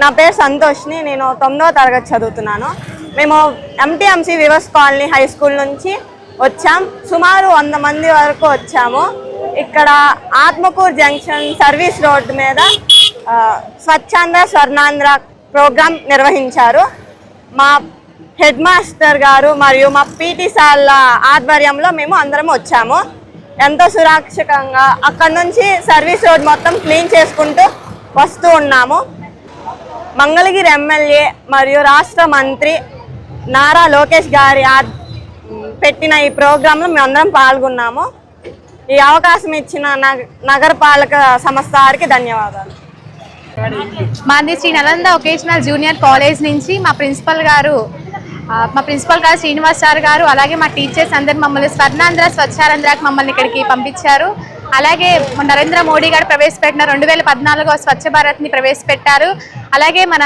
నా పేరు సంతోష్ని నేను తొమ్మిదవ తరగతి చదువుతున్నాను. మేము ఎంటీఎంసీ వివస్ కాలనీ హై స్కూల్ నుంచి వచ్చాం. సుమారు వంద మంది వరకు వచ్చాము. ఇక్కడ ఆత్మకూరు జంక్షన్ సర్వీస్ రోడ్ మీద స్వచ్ఛాంధ్ర స్వర్ణాంధ్ర ప్రోగ్రాం నిర్వహించారు. మా హెడ్ మాస్టర్ గారు మరియు మా పీటీ సార్ల ఆధ్వర్యంలో మేము అందరం వచ్చాము. ఎంతో సురక్షితంగా అక్కడ నుంచి సర్వీస్ రోడ్ మొత్తం క్లీన్ చేసుకుంటూ వస్తూ ఉన్నాము. మంగళగిరి ఎమ్మెల్యే మరియు రాష్ట్ర మంత్రి నారా లోకేష్ గారి పెట్టిన ఈ ప్రోగ్రాంలో మేమందరం పాల్గొన్నాము. ఈ అవకాశం ఇచ్చిన నగరపాలక సంస్థ వారికి ధన్యవాదాలు. మాది Sri Nalanda vocational junior college నుంచి మా ప్రిన్సిపల్ గారు మా ప్రిన్సిపల్ గారు శ్రీనివాస్ సార్ గారు అలాగే మా టీచర్స్ అందరు మమ్మల్ని స్వర్ణాంధ్ర స్వచ్ఛారంధ్రాకి మమ్మల్ని ఇక్కడికి పంపించారు. అలాగే నరేంద్ర మోడీ గారు ప్రవేశపెట్టిన రెండు వేల పద్నాలుగో స్వచ్ఛ భారత్ని ప్రవేశపెట్టారు. అలాగే మన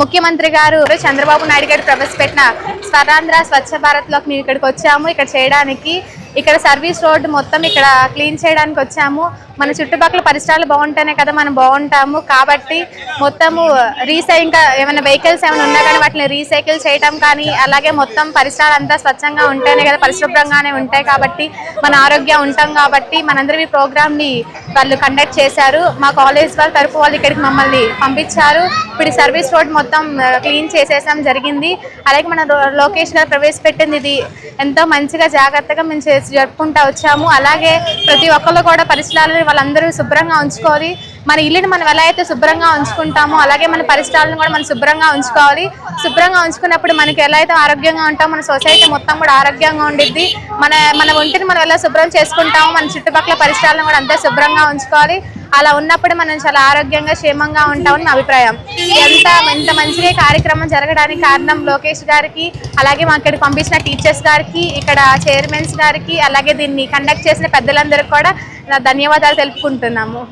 ముఖ్యమంత్రి గారు చంద్రబాబు నాయుడు గారు ప్రవేశపెట్టిన స్వరాంధ్ర స్వచ్ఛ భారత్లోకి మేము ఇక్కడికి వచ్చాము. ఇక్కడ చేయడానికి ఇక్కడ సర్వీస్ రోడ్డు మొత్తం ఇక్కడ క్లీన్ చేయడానికి వచ్చాము. మన చుట్టుపక్కల పరిసరాలు బాగుంటేనే కదా మనం బాగుంటాము. కాబట్టి మొత్తము రీసై ఇంకా ఏమైనా వెహికల్స్ ఏమైనా ఉన్నా కానీ వాటిని రీసైకిల్ చేయటం కానీ అలాగే మొత్తం పరిసరాలు అంతా స్వచ్ఛంగా ఉంటేనే కదా పరిశుభ్రంగానే ఉంటాయి కాబట్టి మన ఆరోగ్యం ఉంటాం కాబట్టి మనందరం ఈ ప్రోగ్రామ్ని వాళ్ళు కండక్ట్ చేశారు. మా కాలేజ్ వాళ్ళ తరపు వాళ్ళు ఇక్కడికి మమ్మల్ని పంపించారు. ఇప్పుడు సర్వీస్ రోడ్ మొత్తం క్లీన్ చేసేసాం జరిగింది. అలాగే మన లొకేషన్ లోకేష్ గారు ప్రవేశపెట్టింది ఇది. ఎంతో మంచిగా జాగ్రత్తగా మేము చేసి జరుపుకుంటా వచ్చాము. అలాగే ప్రతి ఒక్కళ్ళు కూడా పరిసరాలను వాళ్ళందరూ శుభ్రంగా ఉంచుకోవాలి. మన ఇల్లుని మనం ఎలా అయితే శుభ్రంగా ఉంచుకుంటామో అలాగే మన పరిసరాలను కూడా మనం శుభ్రంగా ఉంచుకోవాలి. శుభ్రంగా ఉంచుకున్నప్పుడు మనకి ఎలా అయితే ఆరోగ్యంగా ఉంటామో మన సొసైటీ మొత్తం కూడా ఆరోగ్యంగా ఉండిద్ది. మన మన ఒంటిని మనం ఎలా శుభ్రం చేసుకుంటామో మన చుట్టుపక్కల పరిసరాలను కూడా అంతే శుభ్రంగా ఉంచుకోవాలి. అలా ఉన్నప్పుడు మనం చాలా ఆరోగ్యంగా క్షేమంగా ఉంటామని నా అభిప్రాయం. ఎంత ఎంత మంచిగా కార్యక్రమం జరగడానికి కారణం లోకేష్ గారికి అలాగే మా ఇక్కడికి పంపించిన టీచర్స్ గారికి ఇక్కడ చైర్మన్స్ గారికి అలాగే దీన్ని కండక్ట్ చేసిన పెద్దలందరికీ కూడా ధన్యవాదాలు తెలుపుకుంటున్నాము.